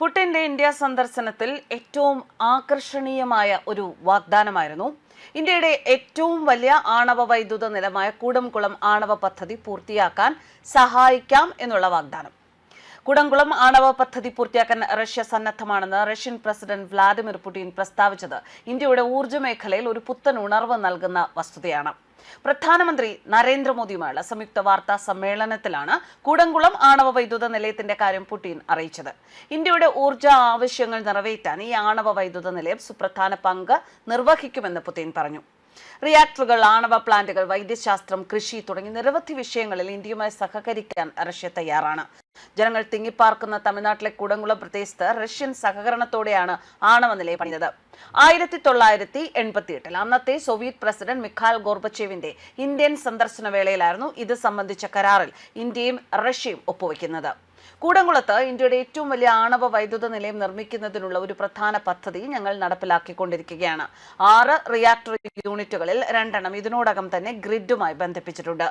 പുടിന്റെ India സന്ദർശനത്തിൽ ഏറ്റവും ആകർഷണീയമായ ഒരു വാഗ്ദാനമായിരുന്നു. ഇന്ത്യയുടെ ഏറ്റവും വലിയ ആണവ വൈദ്യുത നിലമായ കൂടംകുളം ആണവ പദ്ധതി പൂർത്തിയാക്കാൻ സഹായിക്കാം എന്നുള്ള വാഗ്ദാനം. കുടംകുളം ആണവ പദ്ധതി പൂർത്തിയാക്കാൻ റഷ്യ സന്നദ്ധമാണെന്ന് റഷ്യൻ പ്രസിഡന്റ് വ്ളാഡിമിർ പുടിൻ പ്രസ്താവിച്ചത്. ഇന്ത്യയുടെ ഊർജ മേഖലയിൽ ഒരു പുത്തൻ ഉണർവ് നൽകുന്ന വസ്തുതയാണ്. പ്രധാനമന്ത്രി നരേന്ദ്രമോദിയുമായുള്ള സംയുക്ത വാർത്താ സമ്മേളനത്തിലാണ് കൂടംകുളം ആണവ വൈദ്യുത നിലയത്തിന്റെ കാര്യം പുടിൻ അറിയിച്ചത്. ഇന്ത്യയുടെ ഊർജ ആവശ്യങ്ങൾ നിറവേറ്റാൻ ഈ ആണവ വൈദ്യുത നിലയം സുപ്രധാന പങ്ക് നിർവഹിക്കുമെന്ന് പുടിൻ പറഞ്ഞു. റിയാക്ടറുകൾ ആണവ പ്ലാന്റുകൾ വൈദ്യശാസ്ത്രം കൃഷി തുടങ്ങി നിരവധി വിഷയങ്ങളിൽ ഇന്ത്യയുമായി സഹകരിക്കാൻ റഷ്യ തയ്യാറാണ്. ജനങ്ങൾ തിങ്ങിപ്പാർക്കുന്ന തമിഴ്നാട്ടിലെ കൂടംകുളം പ്രദേശത്ത് റഷ്യൻ സഹകരണത്തോടെയാണ് ആണവ നിലയം പണിതത് ആയിരത്തി തൊള്ളായിരത്തി എൺപത്തി എട്ടിൽ അന്നത്തെ സോവിയറ്റ് പ്രസിഡന്റ് മിഖാൽ ഗോർബച്ചേവിന്റെ ഇന്ത്യൻ സന്ദർശന വേളയിലായിരുന്നു ഇത് സംബന്ധിച്ച കരാറിൽ ഇന്ത്യയും റഷ്യയും ഒപ്പുവെക്കുന്നത്. കൂടംകുളത്ത് ഇന്ത്യയുടെ ഏറ്റവും വലിയ ആണവ വൈദ്യുത നിലയം നിർമ്മിക്കുന്നതിനുള്ള ഒരു പ്രധാന പദ്ധതി ഞങ്ങൾ നടപ്പിലാക്കിക്കൊണ്ടിരിക്കുകയാണ്. ആറ് റിയാക്ടർ യൂണിറ്റുകളിൽ രണ്ടെണ്ണം ഇതിനോടകം തന്നെ ഗ്രിഡുമായി ബന്ധിപ്പിച്ചിട്ടുണ്ട്.